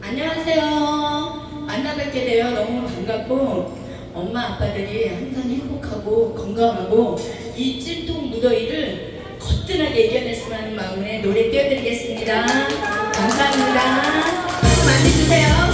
안녕하세요. 만나 뵙게 되어 너무 반갑고 엄마 아빠들이 항상 행복하고 건강하고 이 찜통 무더위를 거뜬하게 이겨냈으면 하는 마음에 노래 띄워드리겠습니다. 감사합니다. 박수 많이 주세요.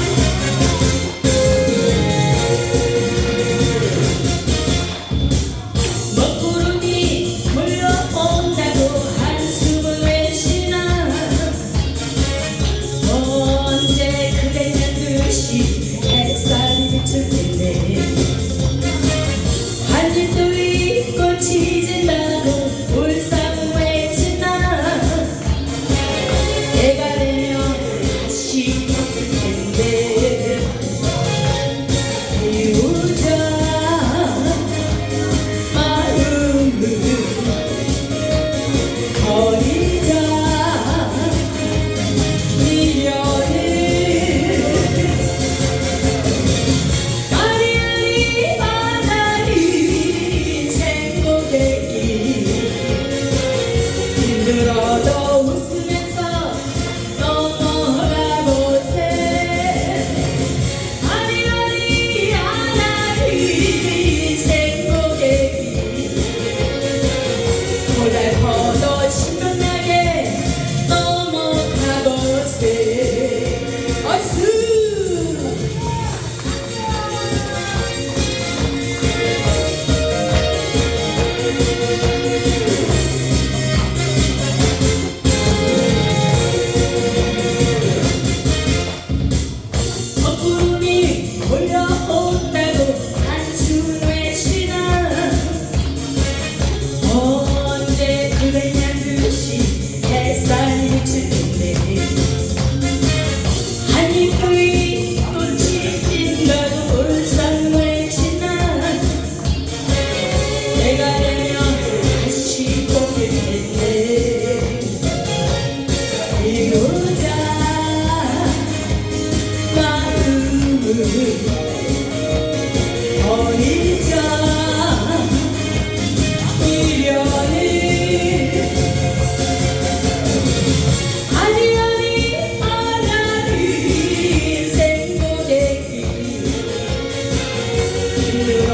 you.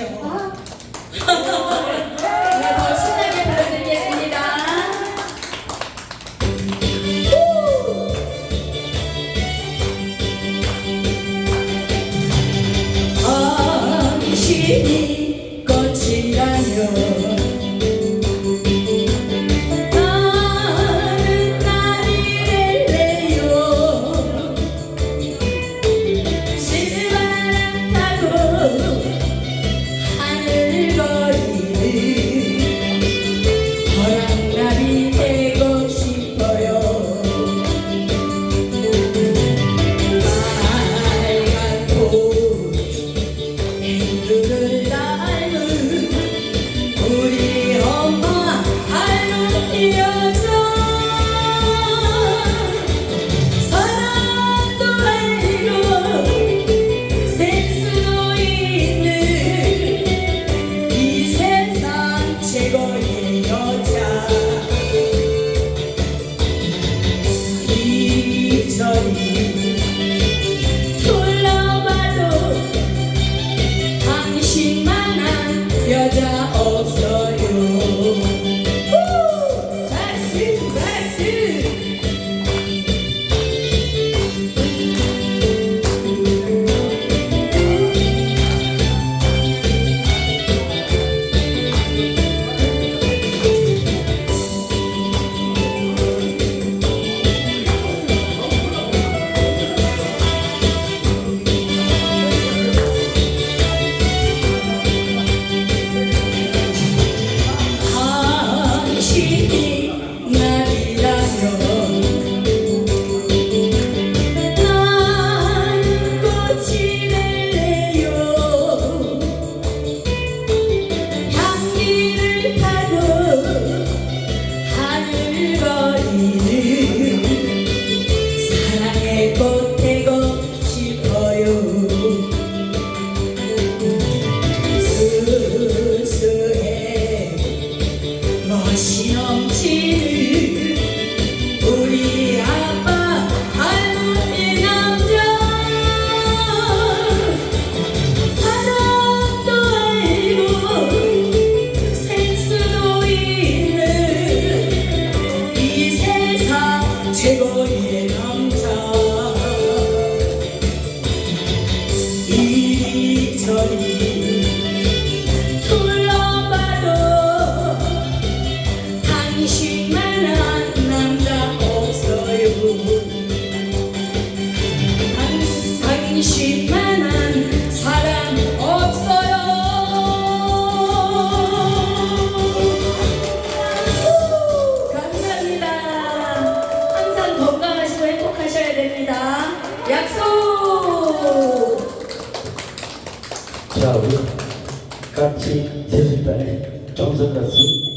최고. 아. 네, 더 신나게 부탁드리겠습니다. olhar Tchim, seja em pé.